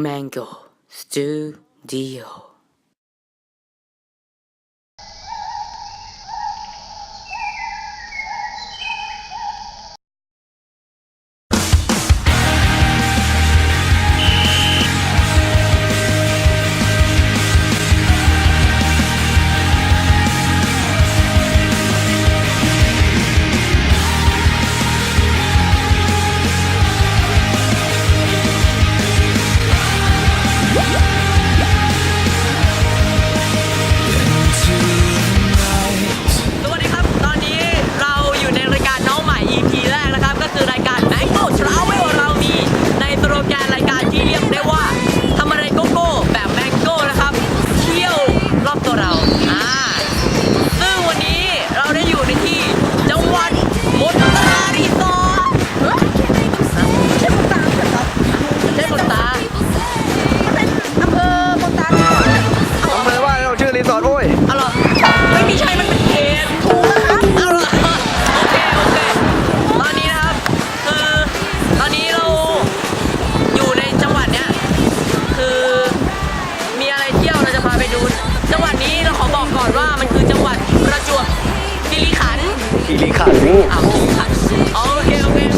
マンゴー、スチュー、ディオ。convenient. Okay, okay.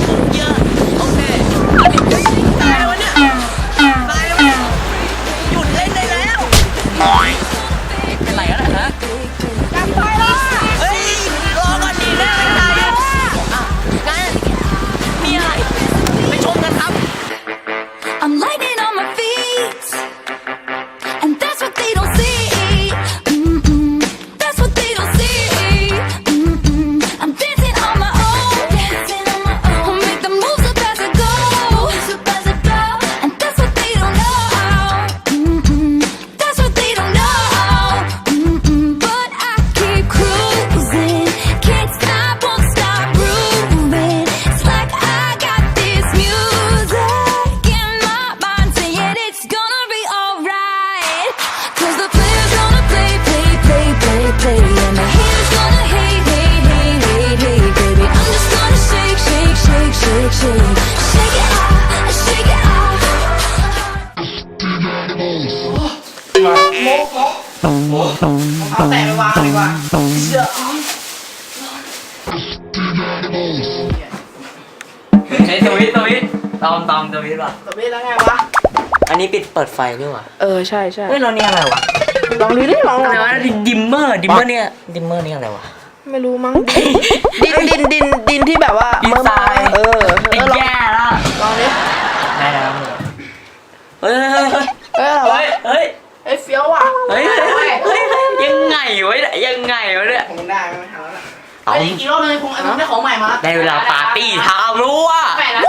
นี้ปิดเปิดไฟนี่หว่าเออใช่ใช่เฮ้ยแล้วนี่อะไรวะลองดูดิลองอะไรวะดิมเมอร์ดิมเมอร์เนี่ยดิมเมอร์เนี่ยอะไรวะ ไม่รู้มั้งดินดินดินดินที่แบบว่าดินมื่อทราย เออเออลองแย่ละลองดิได้แล้วเฮ้ยเฮ้ยเฮ้ยเอออะไรวะเฮ้ยเฮ้ยเอ้ยเฟี้ยวว่ะเฮ้ยเฮ้ยเฮ้ยยังไงวะเนี่ยยังไงวะเนี่ยผมได้ไม่ทำแล้วเอาไอ้อีกรอบนึงคงไอ้มันได้ของใหม่มาได้เวลาปาร์ตี้ทาวน์รู้ว่ะ แปดนะ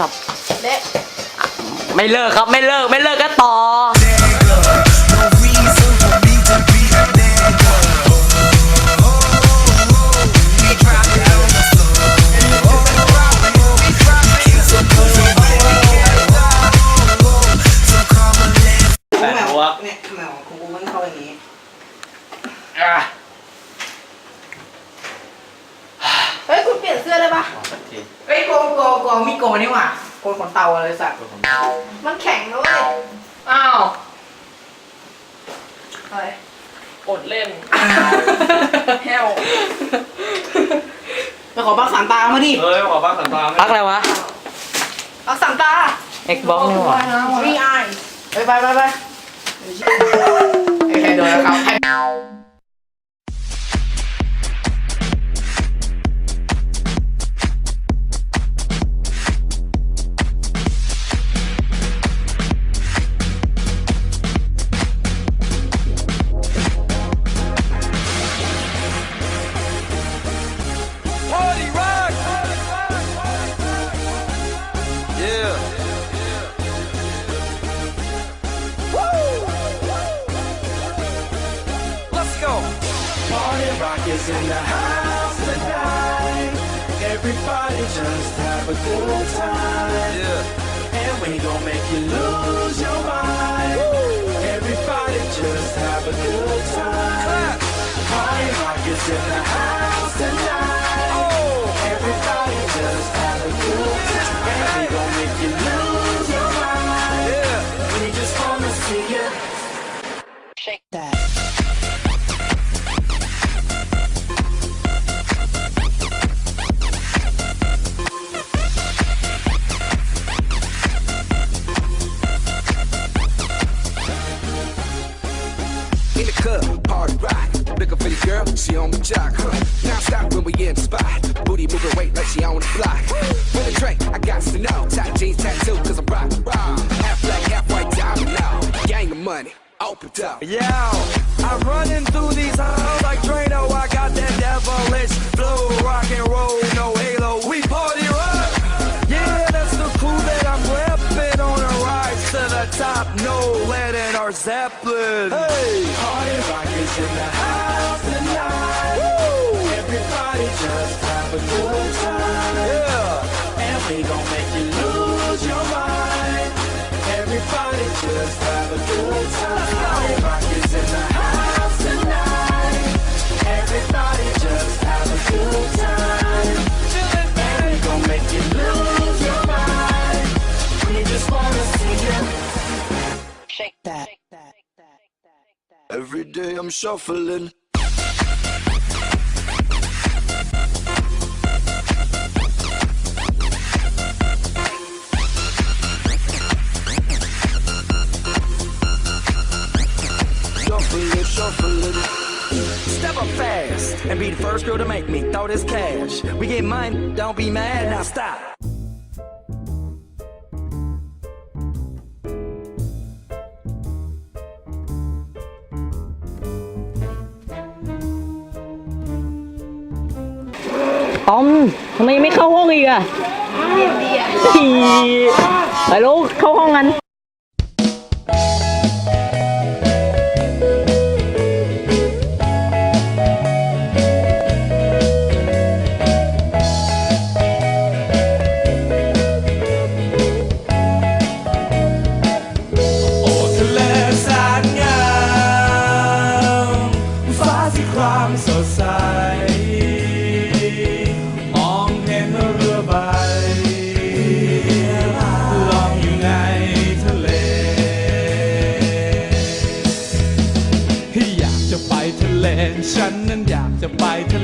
ครับ เละ ไม่เลิกครับไม่เลิกไม่เลิกก็ต่อาอะไรสัตว์มันแข็งนะเว้ยอ้าวอะไรอดเล่นแฮวไปขอปักสามตามาดิเฮ้ยขอบ้างสันตาพักอะไรวะปักสามตา Xbox นี่หว่ามีไอไปไปไปไปไอ้ใครโดนแล้วครับ in the house tonight. Everybody just have a good time. Yeah And we gon' make you lose your mind. Everybody just have a good time. Clap Party rock is in the house tonight. Oh Everybody just have a good time. And we gon' make you lose your mind. Yeah We just wanna see you. Shake that. She on the jock. Now stop when we in spot. Booty moving weight like she on the block. With a drink, I got to know. Tight jeans tattoo, cause I'm rock, rock. Half black, half white diamond now. Gang of money, open up. Yeah, I'm running through these halls like Drano. I got that devilish flow, rock and roll, no halo. We party rock. Yeah, that's the crew that I'm repping on a rise to the top. No lead in our Zeppelin. Hey, Party rock is in the house tonight. Everybody just have a good time. yeah. And we gon' make you lose your mind. Everybody just have day I'm shuffling. Step up fast and be the first girl to make me throw this cash. We get mine, don't be mad, now stop. ออมทำไมไม่เข้าห้องอีกอะอีไปลูกเข้าห้องกัน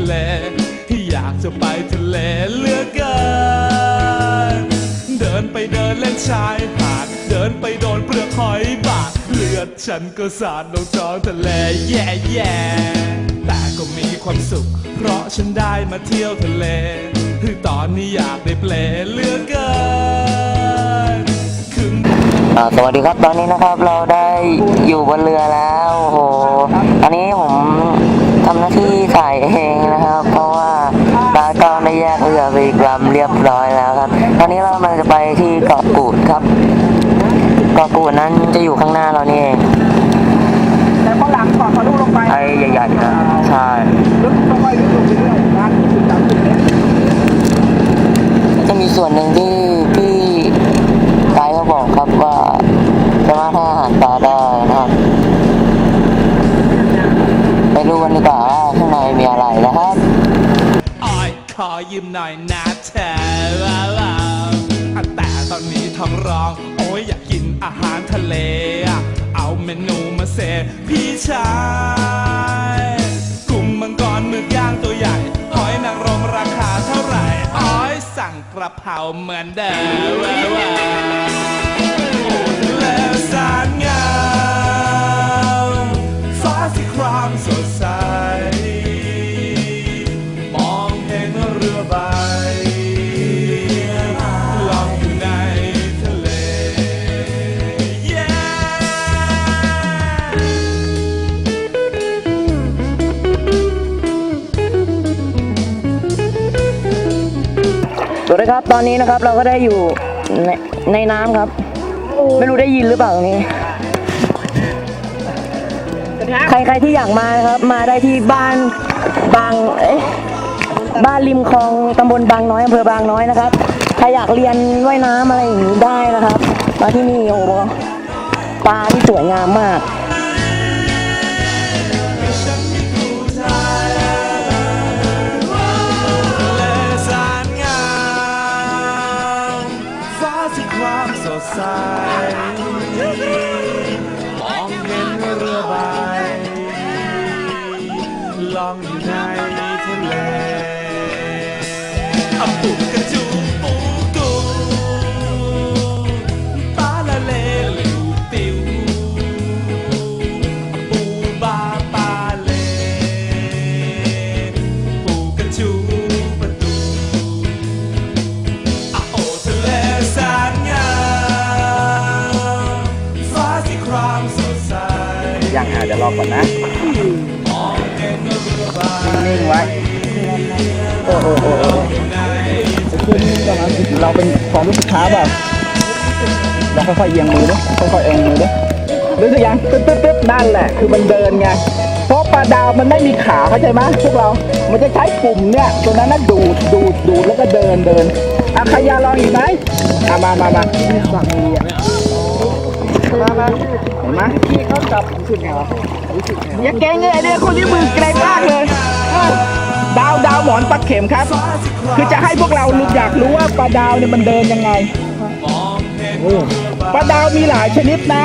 ไปทะเลอยากจะไปทะเลเลือกเกิน เดินไปเดินเล่นชายหาด เดินไปโดนเปลือกหอยบาดเลือดฉันก็สาดลงจอทะเลแย่แย่แต่ก็มีความสุข เพราะฉันได้มาเที่ยวทะเลคือตอนนี้อยากได้เปลเลือกเกินคืนอ่าสวัสดีครับตอนนี้นะครับเราได้อยู่บนเรือแล้วโอ้โหอันนี้ผม ทำหน้าที่ขายเองนะครับ เพราะว่าตากล้องได้แยกเรือไปกรมเรียบร้อยแล้วครับ ตอนนี้เรากำลังจะไปที่เกาะกูดครับ เกาะกูดนั้นจะอยู่ข้างหน้าเรานี่เองแต่ก็หลังขอนทะลุลงไปไอ้ใหญ่ๆนะใช่กลจะมีส่วนหนึ่งที่ ยขอยืมหน่อยนะเธอว้าวว้าแต่ตอนนี้ท้องร้อง โอ้ยอยากกินอาหารทะเล เอาเมนูมาเสพพี่ชายกุ้งมังกรหมึกย่างตัวใหญ่หอยนางรมราคาเท่าไหร่อ้อยสั่งกระเพราเหมือนเดิมว้าวว้วแล้วสารงามฟ้าสีครามสดใส สวัสดีครับตอนนี้นะครับเราก็ได้อยู่ในในน้ำครับ ไม่รู้ได้ยินหรือเปล่าตรงนี้ ใครใครที่อยากมานะครับมาได้ที่บ้านบางเอ๊ะบ้านริมคลองตำบลบางน้อยอำเภอบางน้อยนะครับใครอยากเรียนว่ายน้ำอะไรอย่างนี้ได้นะครับ มาที่นี่โอ้โหปลาที่สวยงามมาก ยังอาจจะรอก่อนนะมองเห็นเรือใบนิ่งไว้ โอ้โหโอ้โหใน เราเป็นความรู้สึกช้าเปล่าเราค่อยๆเอียงมือด้วยค่อยๆเอียงมือด้วยรู้สึกยังตึ๊บตึ๊บตึ๊บนั่นแหละ คือมันเดินไงเพราะปลาดาวมันไม่มีขาเข้าใจไหมพวกเรา มันจะใช้ปุ่มเนี่ยตัวนั้นน่ะดูดดูดดูดแล้วก็เดินเดินอะใครอยากลองอีกไหมอะมามามาฝั่งนี้อะมามาเห็นไหมพี่เขาจับรู้สึกไงวะอย่าเก่งเลยไอ้เนี่ยคนนี้มือเกรงมากเลยเออ ดาวดาวหมอนปักเข็มครับ คือจะให้พวกเรารู้อยากรู้ว่าปลาดาวเนี่ยมันเดินยังไงปลาดาวมีหลายชนิดนะ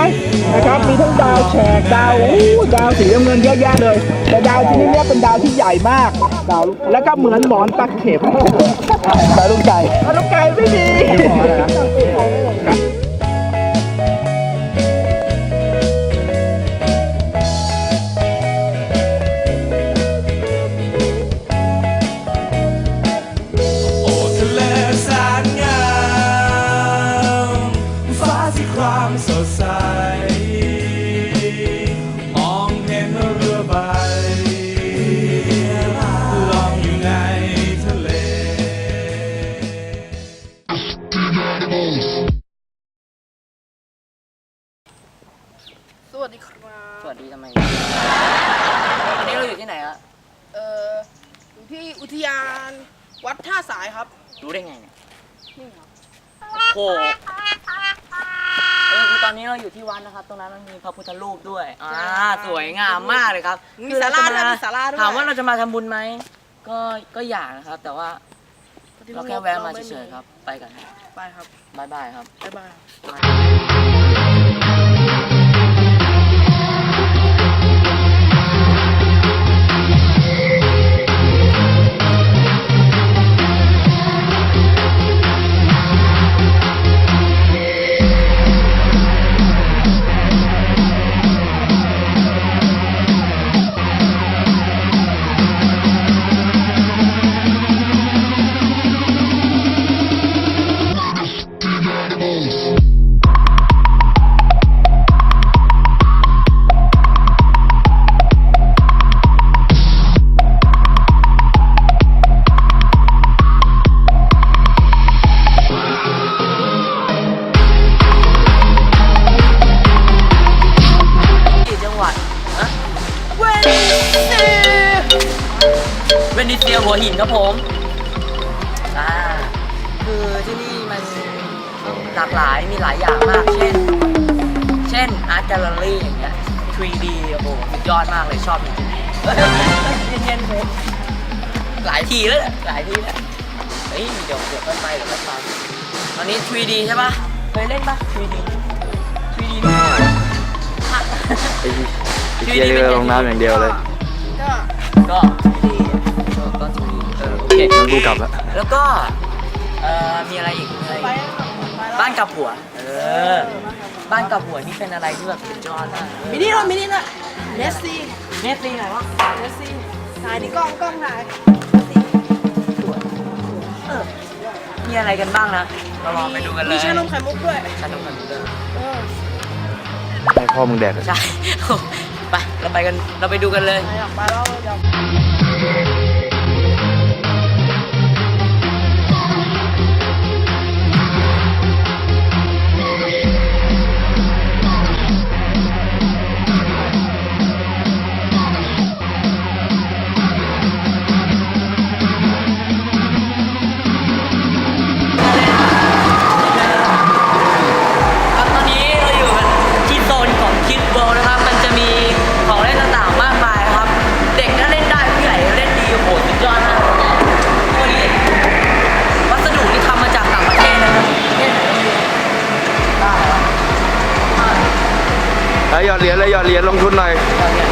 นะครับ มีทั้งดาวแฉกดาวอู้ดาวสีน้ำเงินเยอะแยะเลย แต่ดาวชนิดเนี้ยเป็นดาวที่ใหญ่มากดาวแล้วก็เหมือนหมอนปักเข็มดาวลูกไก่ดาวลูกไก่ไม่มี มว่าเราจะมาทำบุญไหมก็ก็อยากนะครับ แต่ว่าเราแค่แวะมาเฉยๆครับ ไปกันครับไปครับบ๊ายบายครับ บ๊ายบายกี่ เวนิเซียหัวหินครับผมอ่าคือที่นี่หลากหลายมีหลายอย่างมาก เช่น เช่นอาร์ตแกลเลอรี่อย่างเงี้ย 3D โอ้โหสุดยอดมากเลยชอบจริงๆเฮ้ยเย็นๆเลยหลายทีแล้วแหละหลายทีแล้วเฮ้ยเดี๋ยวเดี๋ยวค่อยไปเดี๋ยวค่อยไปตอนนี้ 3D ใช่ปะเคยเล่นปะ 3D 3D นี่อะไอ้เหี้ยเรือลงน้ำอย่างเดียวเลย ก็ก็ก็ก็ 3D เออโอเคงั้นกูกลับแล้วแล้วก็เอ่อมีอะไรอีกมีอะไรไปอีกบ้านกับหัว เออ บ้านกับหัวนี่เป็นอะไรที่แบบสุดยอดมากมินิด้วยมินิด้วยเนสซี่เนสซีไหนวะเนสซี่ถ่ายที่กล้องกล้องถ่ายมีอะไรกันบ้างนะเราลองไปดูกันเลยมีชานมไข่มุกด้วยชานมไข่มุกด้วยเออให้พ่อมึงแดกเลยใช่ ไป เราไปกัน เราไปดูกันเลย อยากไปแล้วอยาก เหรียญเลยหยอดเหรียญลงทุนหน่อยได้เนี่ย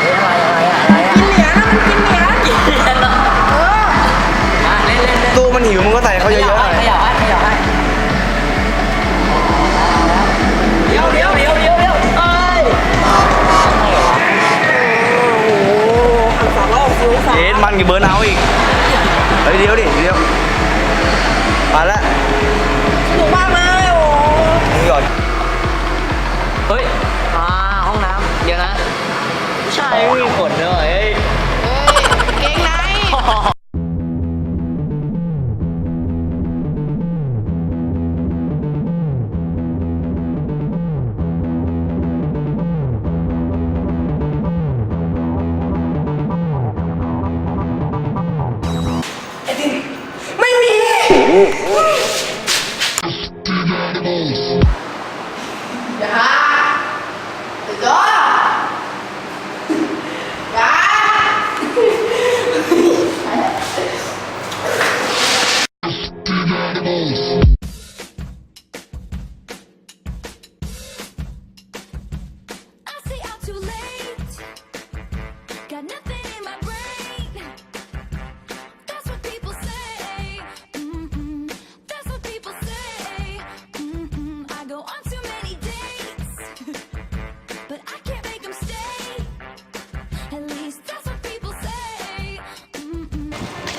เฮ้ยอะไรกินเหรียญนะมันกินเหรียญกินเหรียญเหรออะเล่นเล่นเล่นตู้มันหิวมึงก็ใส่เขาเยอะๆหน่อยขยับให้ขยับให้เดี๋ยวเดี๋ยวเดี๋ยวเดี๋ยวเดี๋ยวเอ้ยเย็นมันกี่เบิร์นเอาอีก เฮ้ยเดี๋ยวดิเดี๋ยวมาละสนุกมากเลยโอ้มึงหยอดเฮ้ยอ่าห้องน้ำเดี๋ยวนะผู้ชายไม่มีขนเลยเฮ้ยเก่งไห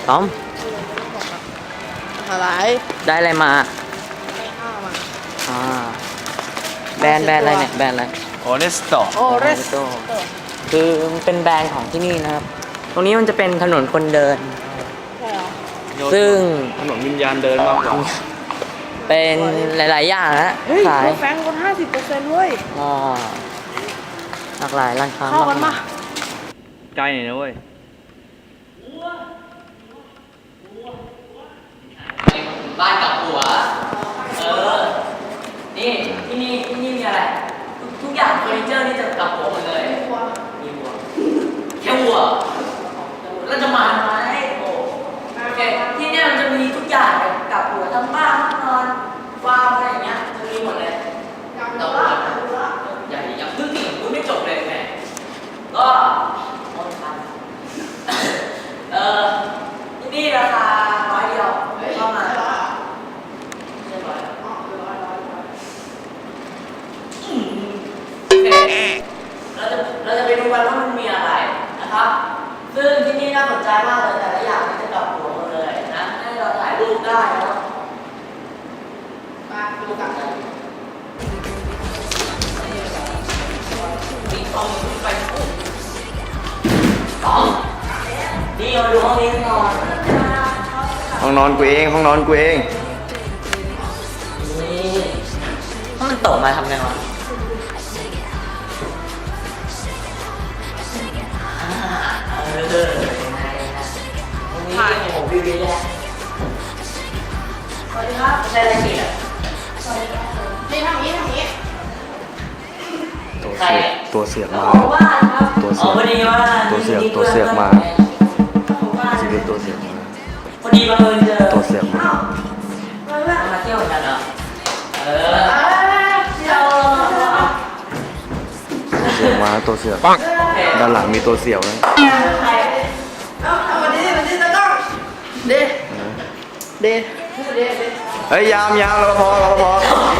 ต้อมอะไรได้อะไรมาไม่ข้ามาอ่าแบรนด์แบรนด์อะไรเนี่ยแบรนด์อะไรโอเนสโตโอ้เรสโตคือมันเป็นแบรนด์ของที่นี่นะครับ ตรงนี้มันจะเป็นถนนคนเดิน ใช่เหรอซึ่งถนนวิญญาณเดินมากกว่าเป็นหลาย ๆ อย่างนะเฮ้ยขาย โปรแฟงลดห้าสิบเปอร์เซ็นต์เว้ย อ๋อหลากหลายร้านค้าเข้ากันมาปะกใกล้หน่อยนะเว้ย บ้านกับหัว เออ นี่ที่นี่ที่นี่มีอะไร ทุกทุกอย่างเฟอร์นิเจอร์นี่จะกับหัวหมดเลย มีวัว แค่วัว แล้วจะมาทำไมโอ้โอเคที่เนี่ยมันจะมีทุกอย่างเลยกับหัวทั้งบ้านทั้งนอนฟาร์มอะไรอย่างเงี้ยจะมีหมดเลยกับหัวอย่าอย่าเพิ่งหนีพูดไม่จบเลยแหมก็โอนครับเออที่นี่ราคาร้อยเดียวเข้ามาเรียบร้อยอืมโอเคเราจะเราจะไปดูกันว่ามันมีอะไรนะครับ ซึ่งที่นี่น่าสนใจมากเลยแต่ละอย่างนี่จะกลับหัวหมดเลยนะ ให้เราถ่ายรูปได้แล้วมาดูกันมีทองขึ้นไปปุ๊บสองนี่เราดูห้องนี้กันก่อนห้องนอนกูเอง ห้องนอนกูเองนี่ถ้ามันตกมาทำไงวะ ดีครับใช่อะไรกินอะนี่ทำนี้ทำนี้ตัวใครเสียตัวเสียกมาว่าครับตัวอ๋อเสียพอดีว่าตัวเสียบตัวเสียบมา ชีวิตตัวเสียกมาพอดีบังเอิญเจอตัวเสียกมามาเที่ยวเหมือนกันเหรอเออเที่ยวตัวเสียกมาตัวเสียกด้านหลังมีตัวเสียวนะเอาทำมาดิมาดิตะกล้องเด เฮ้ยยามยามรปภรป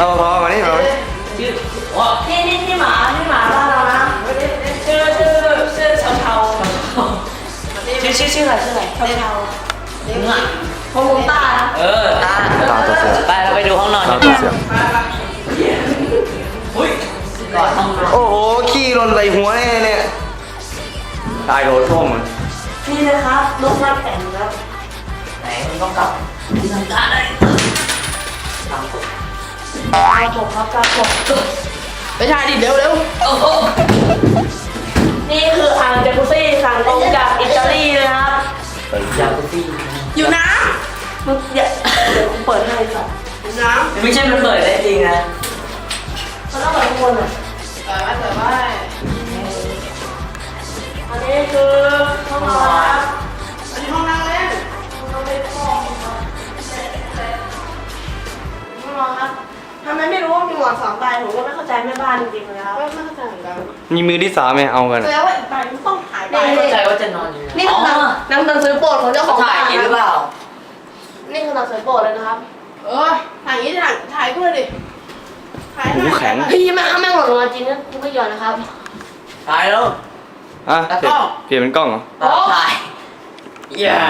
ภรปภมานี่มาชื่ออ๋อนี่นี่นี่หมานี่หมาบ้านเรานะชื่อชื่อชื่อเชาเชาชื่อชื่อชื่ออะไรชื่ออะไรเชาเชาเนื้อพงตาเออตาตาตัวเสียกไปเราไปดูห้องนอนตาตัวเสียกอุ้ยก่อนห้องโอ้โหขี้ลนใส่หัวแน่เนี่ยตายโดนท่วมมันนี่นะครับรถรับแต่งครับไหนมันต้องกลับที่ทำการได้ามผมตามผมครับตามผมไปถ่ายดิเร็วเร็วโอ้โหนี่คืออ่างจากุซี่สั่งตรงจากอิตาลีเลยครับจากุซี่อยู่น้มึงอย่าเดี๋ยวกูเปิดให้สัตว์ำอยู่น้ไม่ใช่มันเปิดได้จริงนะมันต้องเปิดทุกคนอะำแต่ว่าแต่ว่าอันนี้คือห้องนอนครับ ห้องนอนครับทำไมไม่รู้ว่ามีหมอนสองใบผมก็ไม่เข้าใจแม่บ้านจริงๆเลยครับไม่ไม่เข้าใจเหมือนกันมีมือที่สามไหมเอากันแสดงว่าอีกใบมันต้องหายไป ไม่เข้าใจว่าจะนอนอยู่นี่คือหนังหนังหนังสือโปรดของเจ้าของถ่ายบ้านกินหรือเปล่า นี่คือหนังสือโปรดเลยนะครับเออถ่ายอย่างนี้ถ่ายถ่ายกูเลยดิถ่ายหูแข็ง พี่แม่ถ้าแม่งหล่นลงมาจริงนะกูไม่ยอมนะครับ ถ่ายแล้ว อะแล้วเปลี่ก็ยนเปลี่ยนเป็นกล้องเหรอ ถ่าย อย่า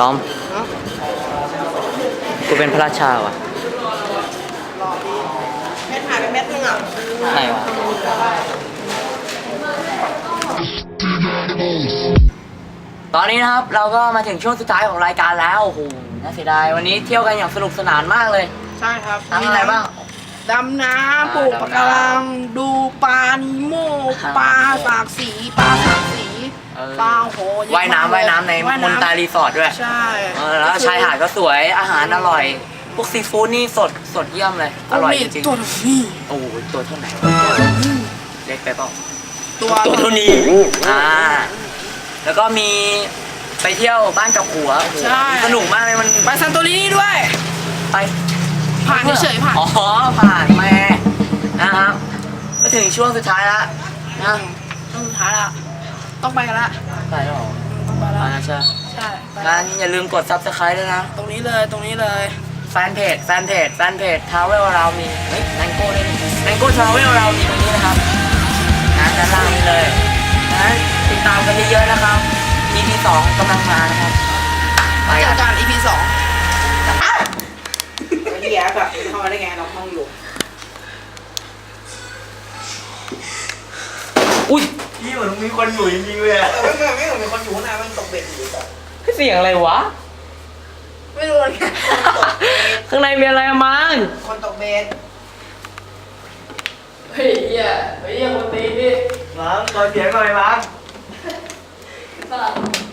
ต้อม กูเป็นพระราชาว่ะ แม่ถ่ายไปเม็ดนึงอะไหนวะ ตอนนี้นะครับเราก็มาถึงช่วงสุดท้ายของรายการแล้ว โอ้โห น่าเสียดาย วันนี้เที่ยวกันอย่างสนุกสนานมากเลยใช่ครับทำอะไรบ้าง ดำน้ำปลูกอ่าปะการัง ดูปลานิโมอ่าปลาสากสี ปลาสากสี เออปลาโหเอะว่ายน้ำว่ายน้ำในว่ายมนตารีสอร์ทด้วยใช่เออแล้วชายหาดก็สวยอาหารอร่อย พวกซีฟู้ดนี่สดสดเยี่ยมเลย อร่อยจริงตัวนี้ๆโอ้โหตัวเท่าไหร่เล็กไปเปล่า ตัวตัวเท่านี้อ่า แล้วก็มีไปเที่ยวบ้านกับหัวโอ้โหใช่ สนุกมากเลยมันไปซันโตรินีด้วย ไป ผ่านเฉยๆผ่าน อ๋อ ผ่านแม่นะครับ ก็ถึงช่วงสุดท้ายแล้วนะ ต้องสุดท้ายละ ต้องไปกันละไปแล้วเหรอต้องไปละมาแล้วใช่ไหมใช่ไปงั้นอย่าลืมกด subscribe ด้วยนะ ตรงนี้เลยตรงนี้เลยแฟนเพจแฟนเพจแฟนเพจทาวเวลเรามีเฮ้ยนังโก้ด้วยนังโก้ทาวเวลเรามีตรงนี้นะครับนะด้านล่างนี้เลยนะติดตามกันเยอะๆนะครับ EP สองกำลังมานะครับไปเจกัอนกัน EP สองอ้าวไอ้เหี้ยแบบเข้ามาได้ไงเราห้องอยู่อุ้ย นี่เหมือนมีคนอยู่จริงๆเลยอะแต่ไม่เหมือนไม่เหมือนมีคนอยู่ข้างในมันตกเบ็ดอยู่แต่เสียงอะไรวะ ไม่รู้เหมือนกันคนตกเบ็ดข้างในมีอะไรอะมั้งคนตกเบ็ดเฮ้ยเหี้ยเฮ้ยเหี้ยคนตีพี่มั้งขอเสียงหน่อยมั้งเ